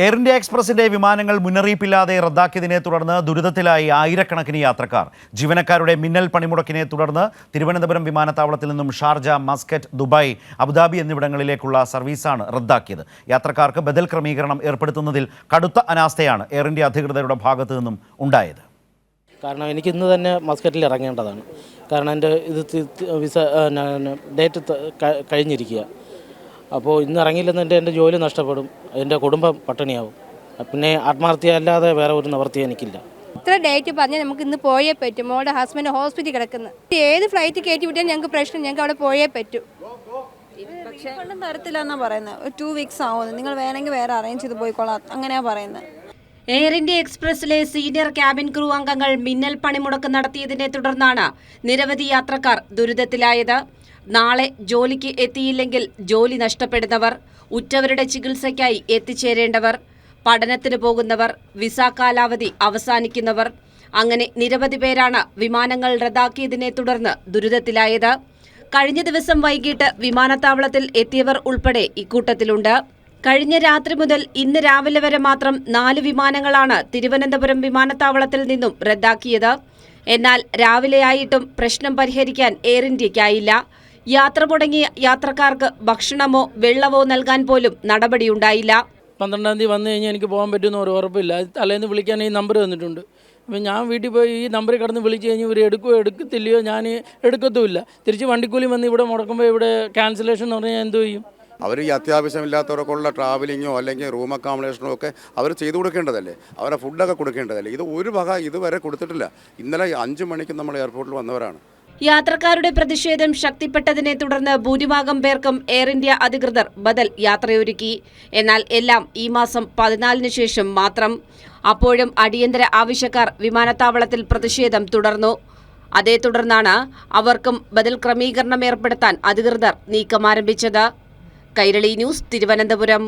Air India എക്സ്പ്രസിന്റെ വിമാനങ്ങൾ മുന്നറിയിപ്പില്ലാതെ റദ്ദാക്കിയതിനെ തുടർന്ന് ദുരിതത്തിലായി ആയിരക്കണക്കിന് യാത്രക്കാർ. ജീവനക്കാരുടെ മിന്നൽ പണിമുടക്കിനെ തുടർന്ന് തിരുവനന്തപുരം വിമാനത്താവളത്തിൽ നിന്നും Sharjah Muscat Dubai Abu Dhabi എന്നിവിടങ്ങളിലേക്കുള്ള സർവീസാണ് റദ്ദാക്കിയത്. യാത്രക്കാർക്ക് ബദൽ ക്രമീകരണം ഏർപ്പെടുത്തുന്നതിൽ കടുത്ത അനാസ്ഥയാണ് എയർ ഇന്ത്യ അധികൃതരുടെ ഭാഗത്തു നിന്നും ഉണ്ടായത്. കാരണം എനിക്ക് ഇന്ന് തന്നെ മസ്കറ്റിൽ ഇറങ്ങേണ്ടതാണ്. കാരണം എന്റെ ഇത് വിസ ഡേറ്റ് കഴിഞ്ഞിരിക്കുക. അപ്പോൾ ഇന്ന് ഇറങ്ങിയില്ലെന്ന് എന്റെ എന്റെ ജോലി നഷ്ടപ്പെടും. എന്റെ കുടുംബം പട്ടിണിയാവും. പിന്നെ ആത്മാർത്ഥ്യ അല്ലാതെ വേറെ ഒരു നിവർത്തി എനിക്കില്ല. ഇത്ര ഡേറ്റ് പറഞ്ഞാൽ നമുക്ക് ഇന്ന് പോയേ പറ്റും. മോളുടെ ഹസ്ബൻഡ് ഹോസ്പിറ്റലിൽ കിടക്കുന്നു. ഏത് ഫ്ലൈറ്റ് കയറ്റി വിട്ടാൽ ഞങ്ങൾക്ക് പ്രശ്നം ഞങ്ങൾക്ക് അവിടെ പോയേ പറ്റൂ. പറയുന്നത് ടു വീക്സ് നിങ്ങൾ വേണമെങ്കിൽ വേറെ അറേഞ്ച് ചെയ്ത് പോയിക്കോളാം. അങ്ങനെയാ പറയുന്നത് എയർ ഇന്ത്യ എക്സ്പ്രസിലെ സീനിയർ ക്യാബിൻ ക്രൂ അംഗങ്ങൾ മിന്നൽ പണിമുടക്ക് നടത്തിയതിനെ തുടർന്നാണ് നിരവധി യാത്രക്കാർ ദുരിതത്തിലായത്. നാളെ ജോലിക്ക് എത്തിയില്ലെങ്കിൽ ജോലി നഷ്ടപ്പെടുന്നവർ ഉറ്റവരുടെ ചികിത്സയ്ക്കായി എത്തിച്ചേരേണ്ടവർ പഠനത്തിന് പോകുന്നവർ വിസ കാലാവധി അവസാനിക്കുന്നവർ അങ്ങനെ നിരവധി പേരാണ് വിമാനങ്ങൾ റദ്ദാക്കിയതിനെ തുടർന്ന് ദുരിതത്തിലായത്. കഴിഞ്ഞ ദിവസം വൈകിട്ട് വിമാനത്താവളത്തിൽ എത്തിയവർ ഉൾപ്പെടെ ഇക്കൂട്ടത്തിലുണ്ട്. കഴിഞ്ഞ രാത്രി മുതൽ ഇന്ന് രാവിലെ വരെ മാത്രം നാല് വിമാനങ്ങളാണ് തിരുവനന്തപുരം വിമാനത്താവളത്തിൽ നിന്നും റദ്ദാക്കിയത്. എന്നാൽ രാവിലെയായിട്ടും പ്രശ്നം പരിഹരിക്കാൻ എയർ ഇന്ത്യയ്ക്കായില്ല യാത്ര മുടങ്ങിയ യാത്രക്കാർക്ക് ഭക്ഷണമോ വെള്ളമോ നൽകാൻ പോലും നടപടിയുണ്ടായില്ല. പന്ത്രണ്ടാം തീയതി വന്നു കഴിഞ്ഞാൽ എനിക്ക് പോകാൻ പറ്റുമെന്ന് ഒരു ഉറപ്പില്ല. തലേന്ന് വിളിക്കാൻ ഈ നമ്പർ തന്നിട്ടുണ്ട്. അപ്പം ഞാൻ വീട്ടിൽ പോയി ഈ നമ്പറിൽ കടന്ന് വിളിച്ച് കഴിഞ്ഞ് ഇവർ എടുക്കുമോ എടുക്കത്തില്ലയോ ഞാൻ എടുക്കത്തുമില്ല. തിരിച്ച് വണ്ടിക്കൂലി വന്ന് ഇവിടെ മുടക്കുമ്പോൾ ഇവിടെ ക്യാൻസലേഷൻ എന്ന് പറഞ്ഞാൽ എന്തോ ചെയ്യും? അവർ ഈ അത്യാവശ്യമില്ലാത്തവർക്കുള്ള ട്രാവലിങ്ങോ അല്ലെങ്കിൽ റൂം അക്കോമഡേഷനോ ഒക്കെ അവർ ചെയ്തു കൊടുക്കേണ്ടതല്ലേ? അവരെ ഫുഡൊക്കെ കൊടുക്കേണ്ടതല്ലേ? ഇത് ഒരു വക ഇതുവരെ കൊടുത്തിട്ടില്ല. ഇന്നലെ അഞ്ച് മണിക്ക് നമ്മൾ എയർപോർട്ടിൽ വന്നവരാണ്. യാത്രക്കാരുടെ പ്രതിഷേധം ശക്തിപ്പെട്ടതിനെ തുടർന്ന് ഭൂരിഭാഗം പേർക്കും എയർ ഇന്ത്യ അധികൃതർ ബദൽ യാത്രയൊരുക്കി. എന്നാൽ എല്ലാം ഈ മാസം പതിനാലിന് ശേഷം മാത്രം. അപ്പോഴും അടിയന്തര ആവശ്യക്കാർ വിമാനത്താവളത്തിൽ പ്രതിഷേധം തുടർന്നു. അതേ തുടർന്നാണ് അവർക്കും ബദൽ ക്രമീകരണം ഏർപ്പെടുത്താൻ അധികൃതർ നീക്കം ആരംഭിച്ചത് കൈരളി ന്യൂസ് തിരുവനന്തപുരം.